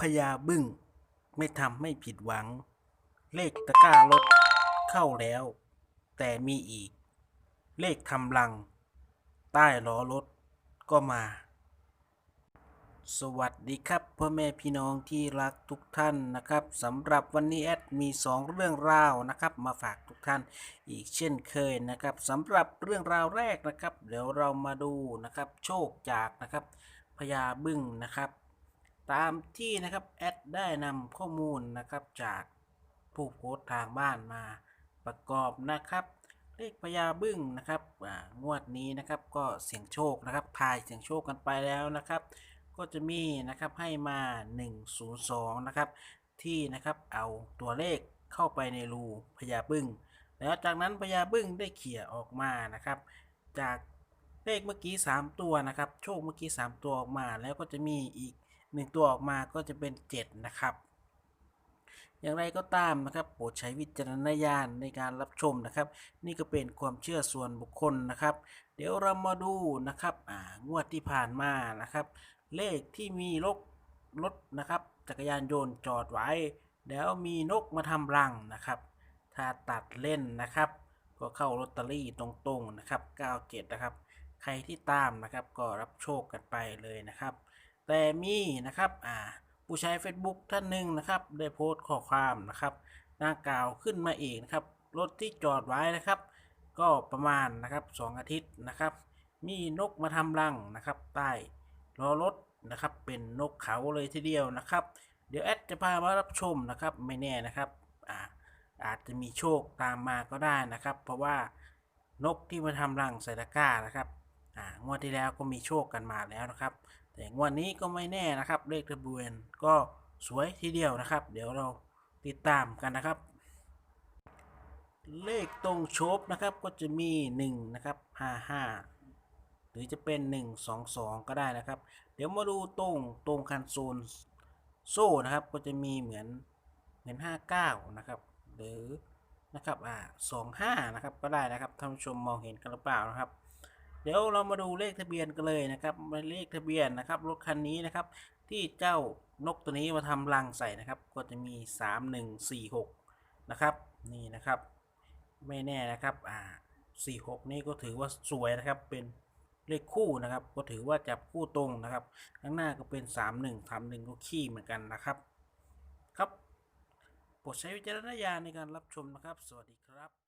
พญาบึ้งไม่ทำไม่ผิดหวัง เลขตะกร้ารถเข้าแล้ว แต่มีอีก เลขทำรัง ใต้ล้อรถก็มา สวัสดีครับพ่อแม่พี่น้องที่รักทุกท่านนะครับสำหรับวันนี้แอดมีสองเรื่องราวนะครับ มาฝากทุกท่านอีกเช่นเคยนะครับสำหรับเรื่องราวแรกนะครับ เดี๋ยวเรามาดูนะครับ โชคจากนะครับพญาบึ้งนะครับ ตามที่นะครับแอดได้นำข้อมูลนะครับจากผู้โพสต์ทางบ้านมาประกอบนะครับ เลขพญาบึ้งนะครับงวดนี้นะครับก็เสียงโชคนะครับทายเสียงโชคกันไปแล้วนะครับ ก็จะมีนะครับให้มา 102 นะครับที่นะครับเอาตัวเลขเข้าไปในรูพญาบึ้งแล้วจากนั้นพญาบึ้งได้เขี่ยออกมานะครับ จากเลขเมื่อกี้ 3 ตัวนะครับ โชคเมื่อกี้ 3 ตัวออกมาแล้วก็จะมีอีก 1 ตัวออกมาก็จะเป็น 7 นะครับ อย่างไรก็ตามนะครับโปรดใช้วิจารณญาณในการรับชมนะครับ นี่ก็เป็นความเชื่อส่วนบุคคลนะครับ เดี๋ยวเรามาดูนะครับอ่างวดที่ผ่านมานะครับ เลขที่มีรถรถนะครับ จักรยานยนต์จอดไว้ แล้วมีนกมาทำรังนะครับถ้าตัดเล่นนะครับก็เข้าลอตเตอรี่ตรงๆนะครับ 97 นะครับ ใครที่ตามนะครับก็รับโชคกันไปเลยนะครับ แต่มีนะครับอ่าผู้ใช้ Facebook ท่านหนึ่งนะครับ ได้โพสต์ข้อความนะครับดังกล่าวขึ้นมาอีกนะครับ รถที่จอดไว้นะครับ ก็ประมาณนะครับสองอาทิตย์นะครับ มีนกมาทำรังนะครับ ใต้ล้อรถนะครับ เป็นนกเขาเลยทีเดียวนะครับ เดี๋ยวแอดจะพามารับชมนะครับ ไม่แน่นะครับอ่าอาจจะมีโชคตามมาก็ได้นะครับ เพราะว่านกที่มาทำรังใส่ตะกร้านะครับอ่างวดที่แล้วก็มีโชคกันมาแล้วนะครับ แต่งวดนี้ก็ไม่แน่นะครับเลขทะเบียนก็สวยทีเดียวนะครับ เดี๋ยวเราติดตามกันนะครับ เลขตรงโชบนะครับก็จะมี1นะครับ55 หรือจะเป็น 1 2 2 ก็ได้นะครับ เดี๋ยวมาดูตรงตรงคันโซนโซ่นะครับก็จะมีเหมือนเหมือน 59 นะครับ หรือนะครับอ่า25 นะครับก็ได้นะครับท่านผู้ชมมองเห็นกันหรือเปล่านะครับ ดี๋ยวเรามาดูเลขทะเบียนกันเลยนะครับเลขทะเบียนนะครับรถคันนี้นะครับ ที่เจ้านกตัวนี้มาทำรังใส่นะครับ ก็จะมี 3146 นะครับ นี่นะครับ ไม่แน่นะครับอ่า46 นี่ก็ถือว่าสวยนะครับ เป็นเลขคู่นะครับ ก็ถือว่าจับคู่ตรงนะครับ ข้างหน้าก็เป็น 31 31ก็ขี้เหมือนกันนะครับ ครับโปรดใช้วิจารณญาณในการรับชมนะครับ สวัสดีครับ